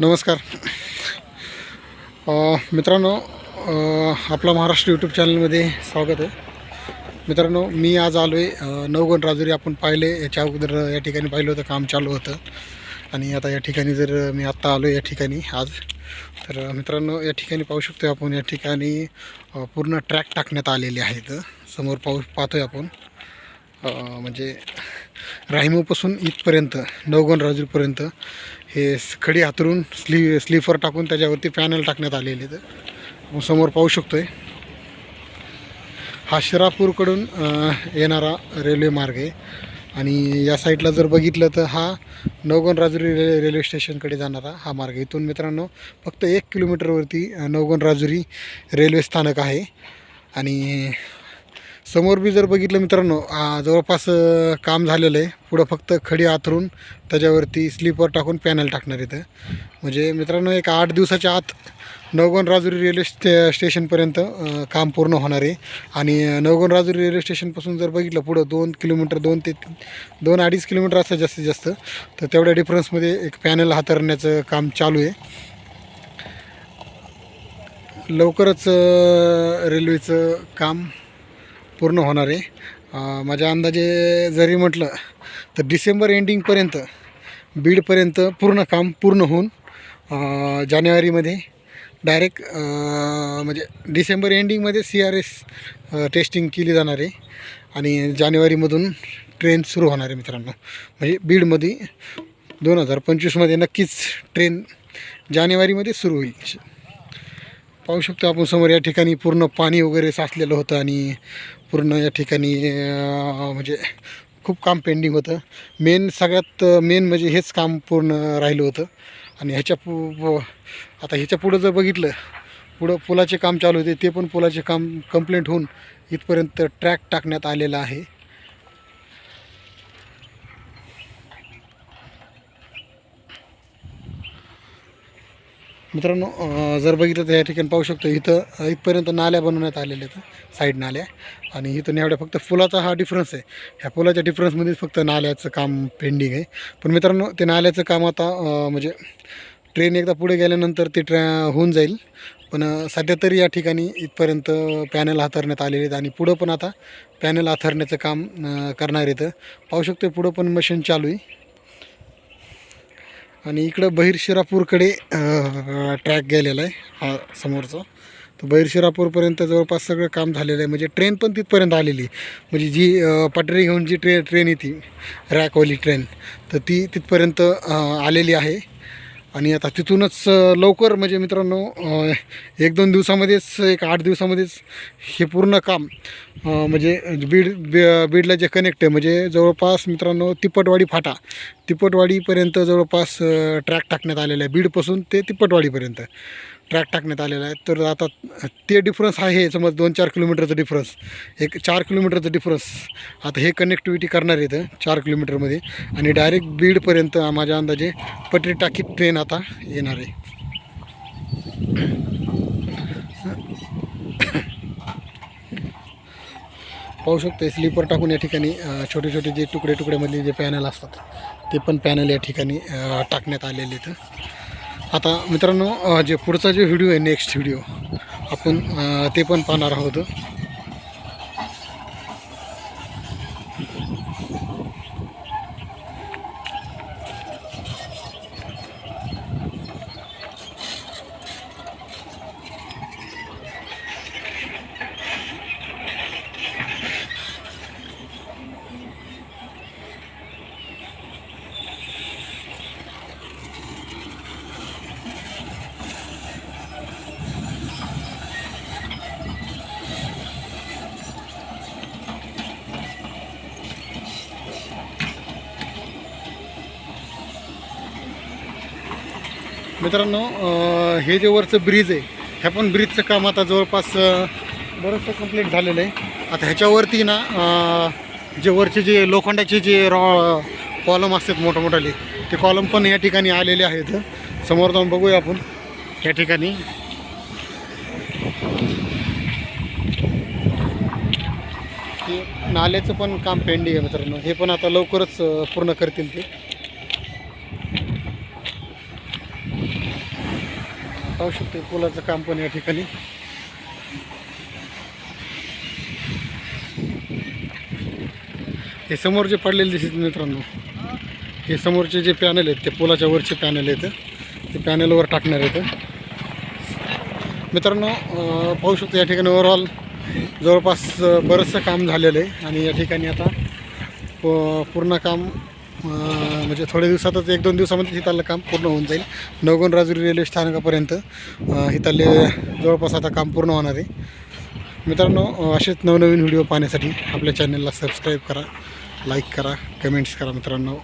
नमस्कार. मित्रांनो आपला महाराष्ट्र यूट्यूब चॅनलमध्ये स्वागत आहे. मित्रांनो मी आज आलो आहे नवगण राजुरी. आपण पाहिले याच्या अगोदर या ठिकाणी पाहिलं होतं काम चालू होतं. आणि आता या ठिकाणी जर मी आत्ता आलो या ठिकाणी आज तर मित्रांनो या ठिकाणी पाहू शकतो आपण या ठिकाणी पूर्ण ट्रॅक टाकण्यात आलेले आहेत. समोर पाहू पाहतोय आपण. म्हणजे राहिमोपासून इथपर्यंत नवगण राजुरीपर्यंत हे खडी हातरून स्ली स्लीपर टाकून त्याच्यावरती पॅनल टाकण्यात आलेले आहेत. आपण समोर पाहू शकतो आहे हा शिरापूरकडून येणारा रेल्वे मार्ग आहे. आणि या साईडला जर बघितलं तर हा नवगण राजुरी रे रेल्वे स्टेशनकडे जाणारा हा मार्ग इथून मित्रांनो फक्त एक किलोमीटरवरती नवगण राजुरी रेल्वे स्थानक आहे. आणि समोर बी जर बघितलं मित्रांनो जवळपास काम झालेलं आहे. पुढं फक्त खडी आथरून त्याच्यावरती स्लीपर टाकून पॅनल टाकणार इथं. म्हणजे मित्रांनो एक आठ दिवसाच्या आत नवगण राजुरी रेल्वे स्टे स्टेशनपर्यंत काम पूर्ण होणार आहे. आणि नवगण राजुरी रेल्वे स्टेशनपासून जर बघितलं पुढं दोन किलोमीटर दोन ते दोन अडीच किलोमीटर असतं जास्तीत जास्त. तर तेवढ्या डिफरन्समध्ये एक पॅनल हाताळण्याचं काम चालू आहे. लवकरच रेल्वेचं काम पूर्ण होणार आहे. माझ्या अंदाजे जरी म्हटलं तर डिसेंबर एंडिंगपर्यंत बीडपर्यंत पूर्ण काम पूर्ण होऊन जानेवारीमध्ये डायरेक्ट म्हणजे डिसेंबर एंडिंगमध्ये सी आर एस टेस्टिंग केली जाणार आहे. आणि जानेवारीमधून ट्रेन सुरू होणार आहे मित्रांनो. म्हणजे बीडमध्ये दोन हजार पंचवीसमध्ये नक्कीच ट्रेन जानेवारीमध्ये सुरू होईल. पाहू शकतो आपण समोर या ठिकाणी पूर्ण पाणी वगैरे साचलेलं होतं आणि पूर्ण या ठिकाणी म्हणजे खूप काम पेंडिंग होतं. मेन सगळ्यात मेन म्हणजे हेच काम पूर्ण राहिलं होतं. आणि ह्याच्या पु आता ह्याच्या पुढं जर बघितलं पुढं पुलाचे काम चालू होते ते पण पुलाचे काम कंप्लेंट होऊन इथपर्यंत ट्रॅक टाकण्यात आलेला आहे. मित्रांनो जर बघितलं तर या ठिकाणी पाहू शकतो इथं इथपर्यंत नाल्या बनवण्यात आलेल्या आहेत साईड नाल्या. आणि इथून एवढ्या फक्त पुलाचा हा डिफरन्स आहे. ह्या पुलाच्या डिफरन्समध्येच फक्त नाल्याचं काम पेंडिंग आहे. पण मित्रांनो ते नाल्याचं काम आता म्हणजे ट्रेन एकदा पुढे गेल्यानंतर ते ट्रॅ होऊन जाईल. पण सध्या तरी या ठिकाणी इथपर्यंत पॅनल हाथरण्यात आलेले आहेत. आणि पुढं पण आता पॅनल हाथरण्याचं काम करणार येतं पाहू शकतो पुढं पण मशीन चालू आहे. आणि इकडं बहिरशिरापूरकडे ट्रॅक गेलेला आहे हा समोरचा. तर बहिरशिरापूरपर्यंत जवळपास सगळं काम झालेलं आहे. म्हणजे ट्रेन पण तिथपर्यंत आलेली आहे. म्हणजे जी पटरी घेऊन जी ट्रे ट्रेन येते रॅकवाली ट्रेन तर ती तिथपर्यंत आलेली आहे. आणि आता तिथूनच लवकर म्हणजे मित्रांनो एक दोन दिवसामध्येच एक आठ दिवसामध्येच हे पूर्ण काम म्हणजे बीड बी- बीडला जे कनेक्ट आहे म्हणजे जवळपास मित्रांनो तिप्पटवाडी फाटा तिप्पटवाडीपर्यंत जवळपास ट्रॅक टाकण्यात आलेला आहे. बीडपासून ते तिप्पटवाडीपर्यंत. ट्रॅक टाकण्यात आलेला आहे. तर आता ते डिफरन्स आहे समज दोन चार किलोमीटरचं डिफरन्स एक चार किलोमीटरचं डिफरन्स आता हे कनेक्टिव्हिटी करणार इथं चार किलोमीटरमध्ये आणि डायरेक्ट बीडपर्यंत माझ्या अंदाजे पटरी टाकीत ट्रेन आता येणार आहे. पाहू शकतो स्लीपर टाकून या ठिकाणी छोटे छोटे जे तुकडे तुकड्यामधले जे पॅनल असतात ते पण पॅनल या ठिकाणी टाकण्यात आलेले आहेत. आता मित्रांनो जे पुढचा जो व्हिडिओ आहे नेक्स्ट व्हिडिओ आपण ते पण पाहणार आहोत. मित्रांनो हे जे वरचं ब्रिज आहे ह्या पण ब्रिजचं काम आता जवळपास बरंचसं कंप्लीट झालेलं आहे. आता ह्याच्यावरती ना जे वरचे जे लोखंडाचे जे रॉ कॉलम असतात मोठमोठाले ते कॉलम पण या ठिकाणी आलेले आहेत. समोर जाऊन बघूया आपण. या ठिकाणी. नाल्याचं पण काम पेंडिंग आहे मित्रांनो. हे पण आता लवकरच पूर्ण करतील ते. पाहू शकतो पुलाचं काम पण या ठिकाणी. हे समोर जे पडलेले दिसत मित्रांनो हे समोरचे जे पॅनल आहेत ते पुलाच्या वरचे पॅनल आहेत. ते पॅनलवर टाकणार आहेत. मित्रांनो पाहू शकतो या ठिकाणी ओव्हरऑल जवळपास बरंचसं काम झालेलं आहे. आणि या ठिकाणी आता प- पूर्ण काम म्हणजे थोड्या दिवसातच एक दोन दिवसामध्ये हितालं काम पूर्ण होऊन जाईल. नवगण राजुरी रेल्वे स्थानकापर्यंत हिताले जवळपास आता काम पूर्ण होणार आहे. मित्रांनो असेच नवनवीन व्हिडिओ पाहण्यासाठी आपल्या चॅनलला सबस्क्राईब करा लाईक करा कमेंट्स करा मित्रांनो.